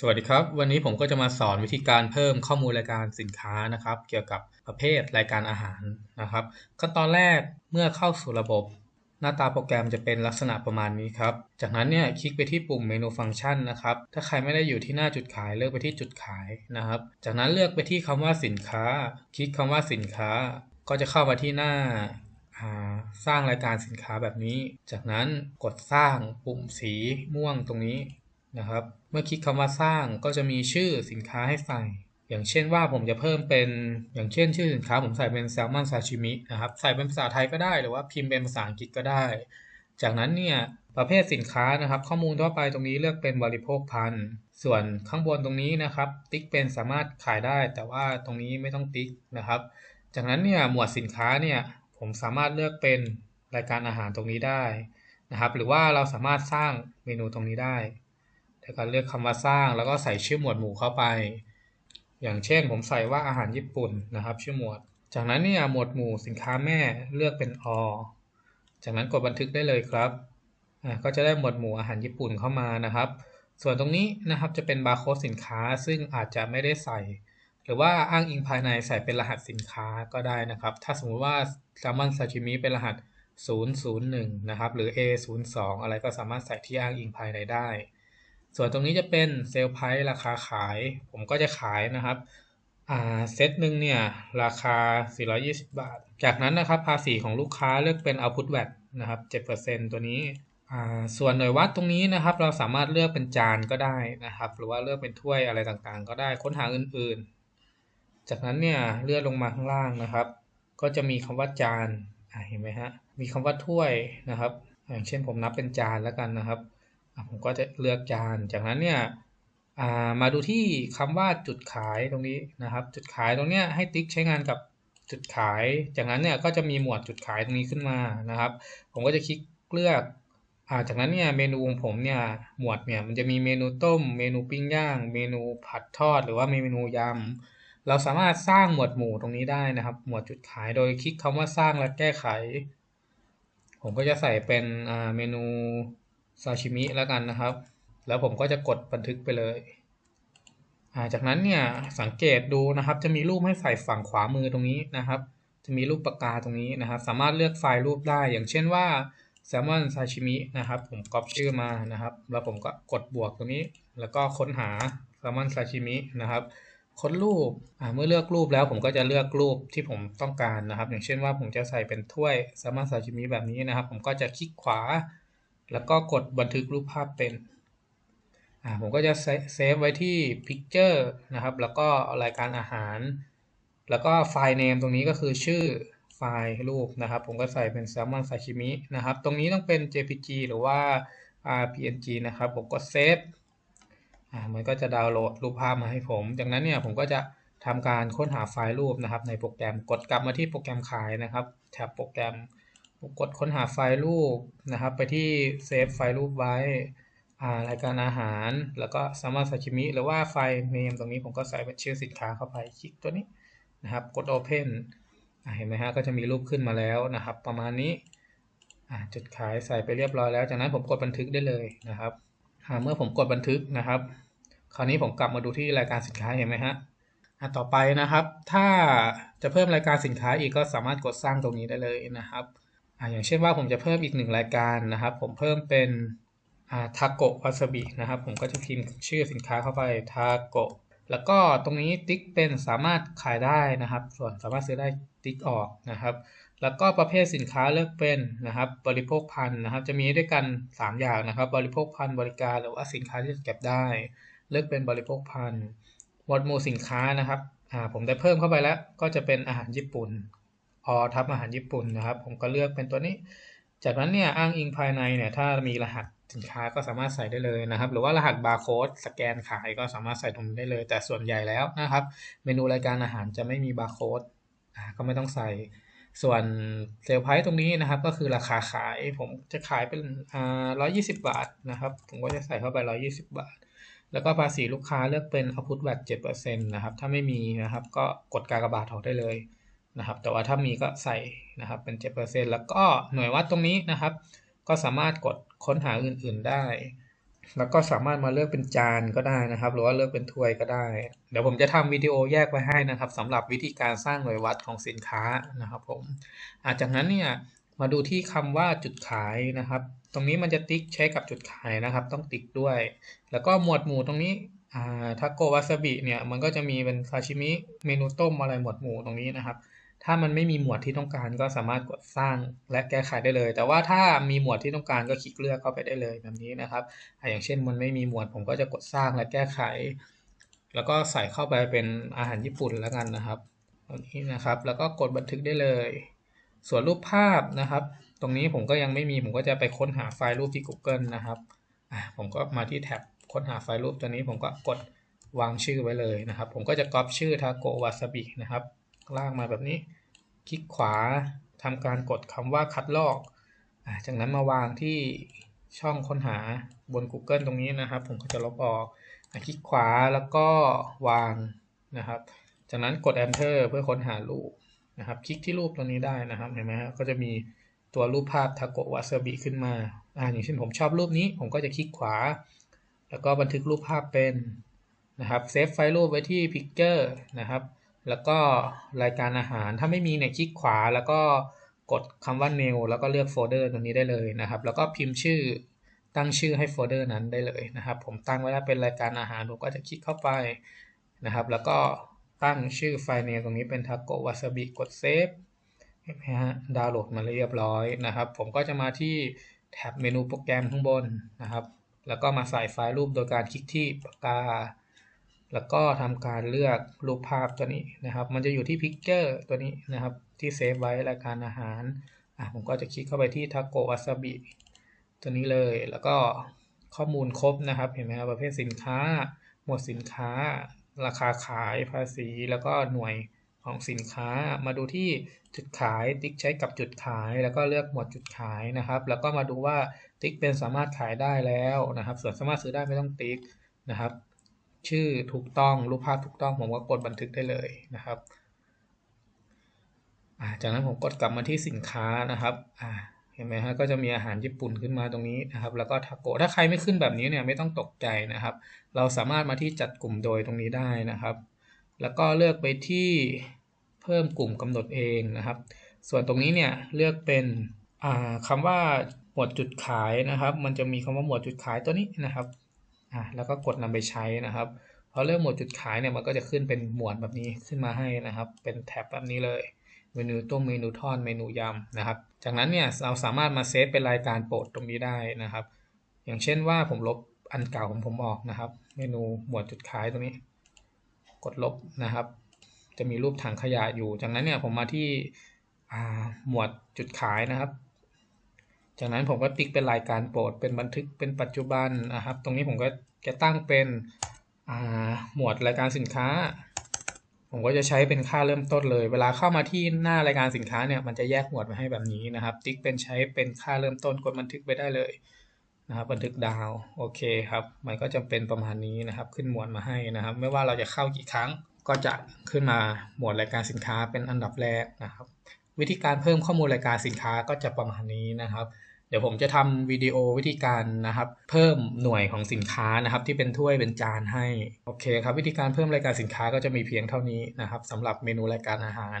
สวัสดีครับ วันนี้ผมก็จะมาสอนวิธีการเพิ่มข้อมูลรายการสินค้านะครับ เกี่ยวกับประเภทรายการอาหารนะครับ ขั้นตอนแรกเมื่อเข้าสู่ระบบ หน้าตาโปรแกรมจะเป็นลักษณะประมาณนี้ครับ จากนั้นเนี่ยคลิกไปที่ปุ่มเมนูฟังก์ชันนะครับ ถ้าใครไม่ได้อยู่ที่หน้าจุดขายเลือกไปที่จุดขายนะครับ จากนั้นเลือกไปที่คำว่าสินค้า คลิกคำว่าสินค้า ก็จะเข้ามาที่หน้าสร้างรายการสินค้าแบบนี้ จากนั้นกดสร้างปุ่มสีม่วงตรงนี้นะครับ มื่อคลิกคำว่าสร้างก็จะมีชื่อสินค้าให้ใส่ อย่างเช่นว่าผมจะเพิ่มเป็นอย่างเช่น ชื่อสินค้าผมใส่เป็นแซลมอนซาชิมินะครับใส่เป็นภาษาไทยก็ได้หรือว่าพิมพ์เป็นภาษาอังกฤษก็ได้ จากนั้นเนี่ยประเภทสินค้านะครับ ข้อมูลทั่วไปตรงนี้เลือกเป็นบริโภคภัณฑ์ส่วนข้างบนตรงนี้นะครับ ติ๊กเป็นสามารถขายได้ แต่ว่าตรงนี้ไม่ต้องติ๊กนะครับ จากนั้นเนี่ยหมวดสินค้าเนี่ยผมสามารถเลือกเป็นรายการอาหารตรงนี้ได้นะครับ หรือว่าเราสามารถสร้างเมนูตรงนี้ได้ ในการเลือกคำว่าสร้างแล้วก็ใส่ชื่อหมวดหมู่เข้าไป อย่างเช่นผมใส่ว่าอาหารญี่ปุ่นนะครับ ชื่อหมวด จากนั้นเนี่ยหมวดหมู่สินค้าแม่เลือกเป็นอจากนั้นกดบันทึกได้เลยครับก็จะได้หมวดหมู่อาหารญี่ปุ่นเข้ามานะครับ ส่วนตรงนี้นะครับจะเป็นบาร์โค้ดสินค้าซึ่งอาจจะไม่ได้ใส่ หรือว่าอ้างอิงภายในใส่เป็นรหัสสินค้าก็ได้นะครับ ถ้าสมมติว่าแซลมอนซาชิมิเป็นรหัส 001 นะครับ หรือ A02 อะไรก็สามารถใส่ที่อ้างอิงภายในได้ ส่วนตรงนี้จะเป็นเซลล์ไพรส์ราคาขาย ผมก็จะขายนะครับอ่าเซตหนึ่งเนี่ยราคา 420 บาท จากนั้นนะครับภาษีของลูกค้าเลือกเป็น output VAT นะครับ 7%ตัวนี้อ่าส่วนหน่วยวัดตรงนี้นะครับ เราสามารถเลือกเป็นจานก็ได้นะครับ หรือว่าเลือกเป็นถ้วยอะไรต่างๆ ก็ได้ค้นหาอื่นๆ จากนั้นเนี่ยเลื่อนลงมาข้างล่างนะครับ ก็จะมีคำว่าจานเห็นไหมฮะมีคำว่าถ้วยนะครับ อย่างเช่นผมนับเป็นจานแล้วกันนะครับ ผมก็จะเลือกจาน จากนั้นเนี่ยมาดูที่คำว่าจุดขายตรงนี้นะครับ จุดขายตรงนี้ให้ติ๊กใช้งานกับจุดขาย จากนั้นเนี่ยก็จะมีหมวดจุดขายตรงนี้ขึ้นมานะครับ ผมก็จะคลิกเลือกจากนั้นเนี่ยเมนูของผมเนี่ยหมวดเนี่ยมันจะมีเมนูต้ม เมนูปิ้งย่าง เมนูผัดทอด หรือว่าเมนูยำเราสามารถสร้างหมวดหมู่ตรงนี้ได้นะครับ หมวดจุดขายโดยคลิกคำว่าสร้างและแก้ไข ผมก็จะใส่เป็นเมนู ซาชิมิแล้วกันนะครับ แล้วผมก็จะกดบันทึกไปเลยจากนั้นเนี่ยสังเกตดูนะครับจะมีรูปให้ใส่ฝั่งขวามือตรงนี้นะครับ จะมีรูปปากกาตรงนี้นะครับ สามารถเลือกไฟล์รูปได้ อย่างเช่นว่าแซลมอนซาชิมินะครับ ผมก๊อปชื่อมานะครับ แล้วผมก็กดบวกตรงนี้ แล้วก็ค้นหาแซลมอนซาชิมินะครับ ค้นรูปเมื่อเลือกรูปแล้วผมก็จะเลือกรูปที่ผมต้องการนะครับ อย่างเช่นว่าผมจะใส่เป็นถ้วยแซลมอนซาชิมิแบบนี้นะครับ ผมก็จะคลิกขวา แล้วก็กดบันทึกรูปภาพเป็นอ่าผมก็จะเซฟไว้ที่ Picture นะครับ แล้วก็รายการอาหาร แล้วก็ไฟล์ name ตรงนี้ก็คือชื่อไฟล์รูปนะครับ ผมก็ใส่เป็น salmon sashimi นะครับ ตรงนี้ต้องเป็น jpg หรือว่า png นะครับ ผมก็เซฟอ่ามันก็จะดาวน์โหลดรูปภาพมาให้ผม จากนั้นเนี่ยผมก็จะทำการค้นหาไฟล์รูปนะครับ ในโปรแกรมกดกลับมาที่โปรแกรมขายนะครับแท็บโปรแกรม กดค้นหาไฟล์รูปนะครับ ไปที่เซฟไฟล์รูปไว้รายการอาหาร แล้วก็สามารถซาชิมิหรือว่าไฟล์เนมตรงนี้ผมก็ใส่เป็นชื่อสินค้าเข้าไปคลิกตัวนี้นะครับ กด Open เห็นไหมฮะก็จะมีรูปขึ้นมาแล้วนะครับ ประมาณนี้จุดขายใส่ไปเรียบร้อยแล้ว จากนั้นผมกดบันทึกได้เลยนะครับเมื่อผมกดบันทึกนะครับ คราวนี้ผมกลับมาดูที่รายการสินค้าเห็นไหมฮะต่อไปนะครับ ถ้าจะเพิ่มรายการสินค้าอีกก็สามารถกดสร้างตรงนี้ได้เลยนะครับ อ่าอย่างเช่นว่าผมจะเพิ่มอีกหนึ่งรายการนะครับ ผมเพิ่มเป็นอ่าทาโกะวาซาบินะครับ ผมก็จะพิมพ์ชื่อสินค้าเข้าไปทาโกะแล้วก็ตรงนี้ติ๊กเป็นสามารถขายได้นะครับ ส่วนสามารถซื้อได้ติ๊กออกนะครับ แล้วก็ประเภทสินค้าเลือกเป็นนะครับ บริโภคภัณฑ์นะครับ จะมีด้วยกัน 3 อย่างนะครับ บริโภคภัณฑ์บริการหรือว่าสินค้าที่เก็บได้ เลือกเป็นบริโภคภัณฑ์หมวดหมู่สินค้านะครับอ่าผมได้เพิ่มเข้าไปแล้วก็จะเป็นอาหารญี่ปุ่น อทับอาหารญี่ปุ่นนะครับ ผมก็เลือกเป็นตัวนี้ จากนั้นเนี่ยอ้างอิงภายในเนี่ยถ้ามีรหัสสินค้าก็สามารถใส่ได้เลยนะครับ หรือว่ารหัสบาร์โค้ดสแกนขายก็สามารถใส่ตรงนี้ได้เลย แต่ส่วนใหญ่แล้วนะครับ เมนูรายการอาหารจะไม่มีบาร์โค้ดก็ไม่ต้องใส่ ส่วนเซลล์ไพรส์ตรงนี้นะครับ ก็คือราคาขายผมจะขายเป็นอ่าร้อยยี่สิบบาทนะครับ ผมก็จะใส่เข้าไปร้อยี่สิบบาท แล้วก็ภาษีลูกค้าเลือกเป็น output VAT 7%นะครับ ถ้าไม่มีนะครับ ก็กดกากบาทออกได้เลย นะครับ แต่ว่าถ้ามีก็ใส่นะครับเป็น 7%แล้วก็หน่วยวัดตรงนี้นะครับ ก็สามารถกดค้นหาอื่น ๆได้ แล้วก็สามารถมาเลือกเป็นจานก็ได้นะครับ หรือว่าเลือกเป็นถ้วยก็ได้ เดี๋ยวผมจะทำวิดีโอแยกไว้ให้นะครับสำหรับวิธีการสร้างหน่วยวัดของสินค้านะครับผมอะจากนั้นเนี่ยมาดูที่คำว่าจุดขายนะครับ ตรงนี้มันจะติ๊กใช้กับจุดขายนะครับ ต้องติ๊กด้วย แล้วก็หมวดหมู่ตรงนี้อ่าทาโกวาซาบิเนี่ยมันก็จะมีเป็นซาชิมิเมนูต้มอะไรหมวดหมู่ตรงนี้นะครับ ถ้ามันไม่มีหมวดที่ต้องการก็สามารถกดสร้างและแก้ไขได้เลย แต่ว่าถ้ามีหมวดที่ต้องการก็คลิกเลือกเข้าไปได้เลยแบบนี้นะครับอย่างเช่นมันไม่มีหมวดผมก็จะกดสร้างและแก้ไข แล้วก็ใส่เข้าไปเป็นอาหารญี่ปุ่นแล้วกันนะครับตรงนี้นะครับ แล้วก็กดบันทึกได้เลย ส่วนรูปภาพนะครับ ตรงนี้ผมก็ยังไม่มีผมก็จะไปค้นหาไฟล์รูปที่ Google นะครับอะผมก็มาที่แท็บค้นหาไฟล์รูปตัวนี้ผมก็กดวางชื่อไว้เลยนะครับ ผมก็จะก๊อปชื่อทาโกวาซาบินะครับ ลากมาแบบนี้ คลิกขวาทำการกดคำว่าคัดลอกอจากนั้นมาวางที่ช่องค้นหาบน Google ตรงนี้นะครับ ผมก็จะลบออกอคลิกขวาแล้วก็วางนะครับ จากนั้นกด Enter เพื่อค้นหารูปนะครับ คลิกที่รูปตัวนี้ได้นะครับ เห็นไหมฮะก็จะมีตัวรูปภาพทาโกวาซาบิขึ้นมา อ่าอย่างเช่นผมชอบรูปนี้ ผมก็จะคลิกขวา แล้วก็บันทึกรูปภาพเป็นนะครับ เซฟไฟล์รูปไว้ที่ Picture นะครับ แล้วก็รายการอาหารถ้าไม่มีเนี่ยคลิกขวาแล้วก็กดคำว่า new แล้วก็เลือกโฟลเดอร์ตรงนี้ได้เลยนะครับ แล้วก็พิมพ์ชื่อตั้งชื่อให้โฟลเดอร์นั้นได้เลยนะครับ ผมตั้งไว้แล้วเป็นรายการอาหารผมก็จะคลิกเข้าไปนะครับ แล้วก็ตั้งชื่อไฟล์เนมตรงนี้เป็น taco wasabi กดเซฟเห็นไหมฮะดาวน์โหลดมาเรียบร้อยนะครับ ผมก็จะมาที่แท็บเมนูโปรแกรมข้างบนนะครับ แล้วก็มาใส่ไฟล์รูปโดยการคลิกที่ปากกา แล้วก็ทำการเลือกรูปภาพตัวนี้นะครับ มันจะอยู่ที่ Picture ตัวนี้นะครับ ที่เซฟไว้รายการอาหารอะผมก็จะคลิกเข้าไปที่ taco wasabi ตัวนี้เลย แล้วก็ข้อมูลครบนะครับ เห็นไหมครับประเภทสินค้า หมวดสินค้า ราคาขายภาษี แล้วก็หน่วยของสินค้า มาดูที่จุดขายติ๊กใช้กับจุดขาย แล้วก็เลือกหมวดจุดขายนะครับ แล้วก็มาดูว่าติ๊กเป็นสามารถขายได้แล้วนะครับ ส่วนสามารถซื้อได้ไม่ต้องติ๊กนะครับ ชื่อถูกต้องรูปภาพถูกต้องผมก็กดบันทึกได้เลยนะครับจากนั้นผมกดกลับมาที่สินค้านะครับเห็นไหมฮะก็จะมีอาหารญี่ปุ่นขึ้นมาตรงนี้นะครับ แล้วก็ทาโกะถ้าใครไม่ขึ้นแบบนี้เนี่ยไม่ต้องตกใจนะครับ เราสามารถมาที่จัดกลุ่มโดยตรงนี้ได้นะครับ แล้วก็เลือกไปที่เพิ่มกลุ่มกำหนดเองนะครับ ส่วนตรงนี้เนี่ยเลือกเป็นคำว่าหมวดจุดขายนะครับ มันจะมีคำว่าหมวดจุดขายตัวนี้นะครับ อ่าแล้วก็กดนำไปใช้นะครับพอเลือกหมวดจุดขายเนี่ยมันก็จะขึ้นเป็นหมวดแบบนี้ขึ้นมาให้นะครับ เป็นแท็บแบบนี้เลยเมนูต้มเมนูทอดเมนูยำนะครับ จากนั้นเนี่ยเราสามารถมาเซฟเป็นรายการโปรดตรงนี้ได้นะครับ อย่างเช่นว่าผมลบอันเก่าของผมออกนะครับ เมนูหมวดจุดขายตรงนี้ กดลบนะครับ จะมีรูปถังขยะอยู่ จากนั้นเนี่ยผมมาที่หมวดจุดขายนะครับ จากนั้นผมก็ติ๊กเป็นรายการโปรด เป็นบันทึกเป็นปัจจุบันนะครับ ตรงนี้ผมก็จะตั้งเป็นหมวดรายการสินค้า ผมก็จะใช้เป็นค่าเริ่มต้นเลย เวลาเข้ามาที่หน้ารายการสินค้าเนี่ยมันจะแยกหมวดมาให้แบบนี้นะครับ ติ๊กเป็นใช้เป็นค่าเริ่มต้นกดบันทึกไปได้เลยนะครับบันทึกดาวโอเคครับ มันก็จะเป็นประมาณนี้นะครับ ขึ้นหมวดมาให้นะครับ ไม่ว่าเราจะเข้ากี่ครั้งก็จะขึ้นมาหมวดรายการสินค้าเป็นอันดับแรกนะครับ วิธีการเพิ่มข้อมูลรายการสินค้าก็จะประมาณนี้นะครับ เดี๋ยวผมจะทำวิดีโอวิธีการนะครับ เพิ่มหน่วยของสินค้านะครับ ที่เป็นถ้วยเป็นจานให้ โอเคครับ วิธีการเพิ่มรายการสินค้าก็จะมีเพียงเท่านี้นะครับสำหรับเมนูรายการอาหาร